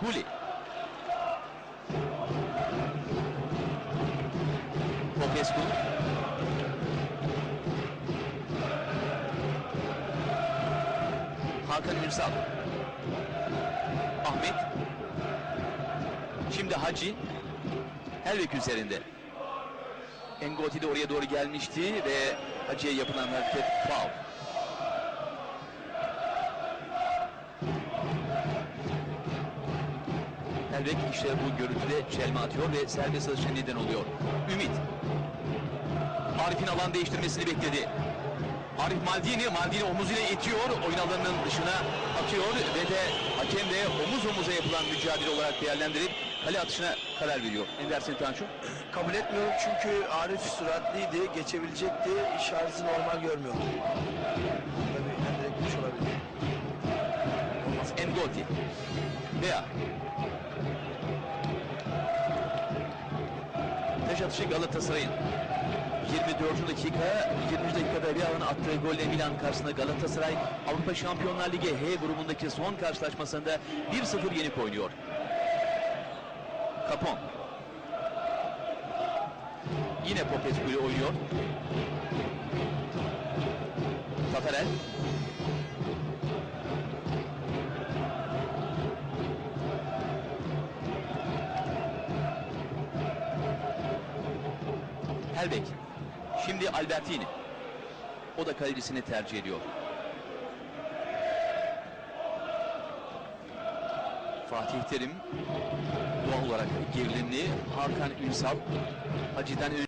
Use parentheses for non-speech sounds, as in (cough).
Guli. Popescu. Hakan Ünsal. Ahmet. Şimdi Hacı. Helvek üzerinde. Engoti de oraya doğru gelmişti ve Hacı'ya yapılan hareket foul. Helvek işte bu görüntüde çelme atıyor ve serbest atışa neden oluyor. Ümit. Arif'in alan değiştirmesini bekledi. Arif Maldini, Maldini omuzuyla itiyor, oyun alanının dışına atıyor ve de hakem de omuz omuza yapılan mücadele olarak değerlendirip kale atışına karar veriyor. Ne dersin Tanju? (clears throat) Kabul etmiyorum çünkü Arif süratliydi, geçebilecekti. İşareti normal görmüyorum. Engoti. Veya Taş atışı Galatasaray'ın 24. dakika 20. dakikada bir alan attığı golle Milan karşısında Galatasaray Avrupa Şampiyonlar Ligi H grubundaki son karşılaşmasında 1-0 yenik oynuyor. Capon. Yine Popescu ile oynuyor. Tatarel. Helbek. Şimdi Albertini. O da kalecisini tercih ediyor. Fatih Terim doğal olarak gerilimli. Hakan Ünsal Hacı'dan